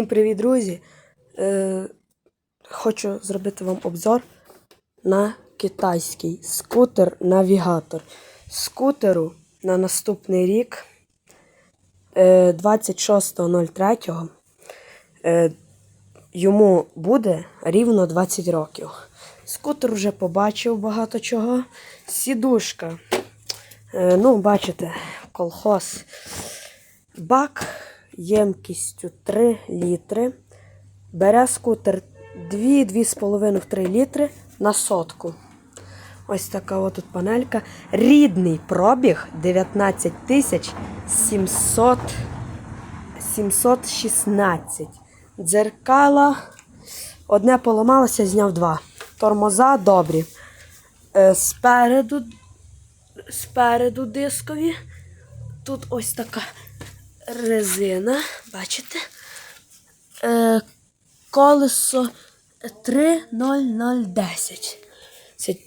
Всім привіт, друзі! Е, хочу зробити вам обзор на китайський скутер-навігатор. Скутеру на наступний рік е, 26.03 е, йому буде рівно 20 років. Скутер вже побачив багато чого. Сідушка. Е, ну, бачите, колхоз. Бак ємкістю 3 літри. Бере скутер 2-2,5-3 літри на сотку. Ось така от тут панелька. Рідний пробіг 19 тисяч 700 716. Дзеркала. Одне поламалося, зняв два. Тормоза добрі. Е, спереду, спереду дискові. Тут ось така резина, бачите? Е, колесо 30010.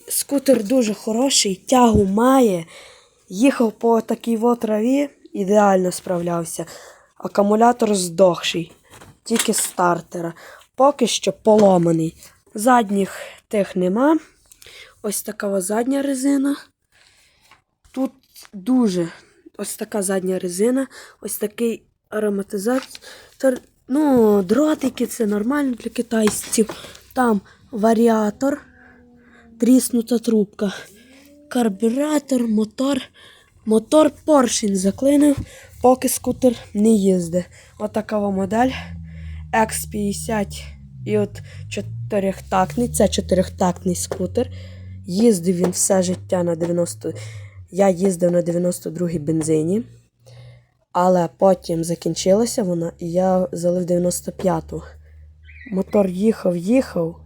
Скутер дуже хороший, тягу має. Їхав по такій от траві, ідеально справлявся. Акумулятор здохший, тільки стартера. Поки що поломаний. Задніх тих нема. Ось така задня резина. Тут дуже ось така задня резина, ось такий ароматизатор. Ну, дротики це нормально для китайців. Там варіатор, тріснута трубка, карбюратор, мотор. Мотор поршень заклинив, поки скутер не їздить. Отака от модель X50 і от чотирьохтактний. Це чотирьохтактний скутер. Їздив він все життя на 90. Я їздив на 92-й бензині, але потім закінчилася вона, і я залив 95-ту. Мотор їхав, їхав.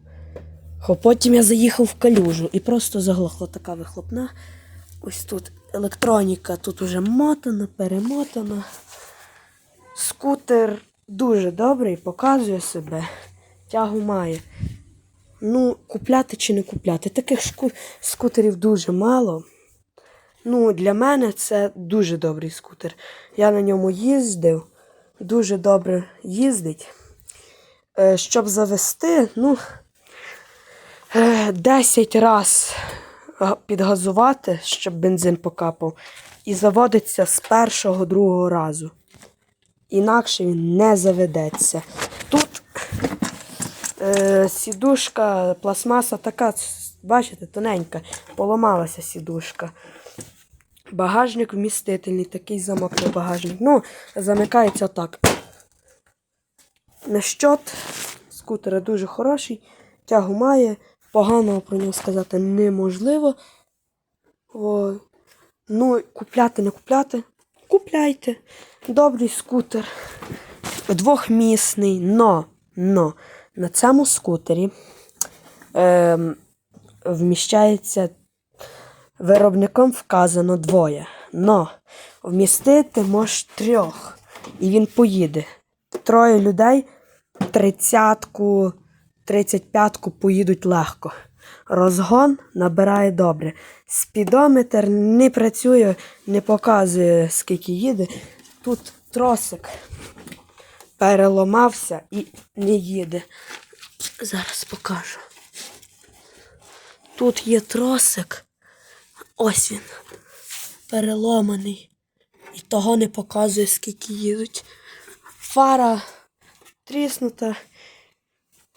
а Потім я заїхав в калюжу і просто заглохла така вихлопна. Ось тут електроніка, тут уже мотана, перемотана. Скутер дуже добрий, показує себе. Тягу має. Ну, купляти чи не купляти. Таких шку... скутерів дуже мало. Ну, для мене це дуже добрий скутер. Я на ньому їздив, дуже добре їздить. Е, щоб завести, ну, е, 10 раз підгазувати, щоб бензин покапав, і заводиться з першого другого разу. Інакше він не заведеться. Тут е, сідушка, пластмаса така, бачите, тоненька, поламалася сідушка. Багажник вмістительний, такий замок на багажник. Ну, замикається так. На щот скутера дуже хороший, тягу має, поганого про нього сказати неможливо. О, ну, купляти, не купляти. Купляйте. Добрий скутер. Двохмісний, но, но на цьому скутері е, вміщається Виробником вказано двоє. Но вмістити може трьох. І він поїде. Троє людей тридцятку, тридцять п'ятку поїдуть легко. Розгон набирає добре. Спідометр не працює, не показує, скільки їде. Тут тросик переламався і не їде. Зараз покажу. Тут є тросик. Ось він. Переломаний. І того не показує, скільки їдуть. Фара тріснута.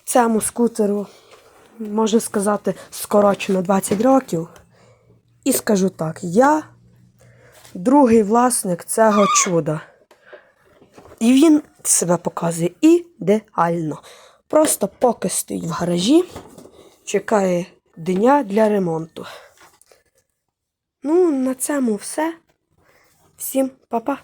Цьому скутеру, можна сказати, скорочено 20 років. І скажу так, я другий власник цього чуда. І він себе показує ідеально. Просто поки стоїть в гаражі, чекає дня для ремонту. Ну, на цьому все. Всім па-па.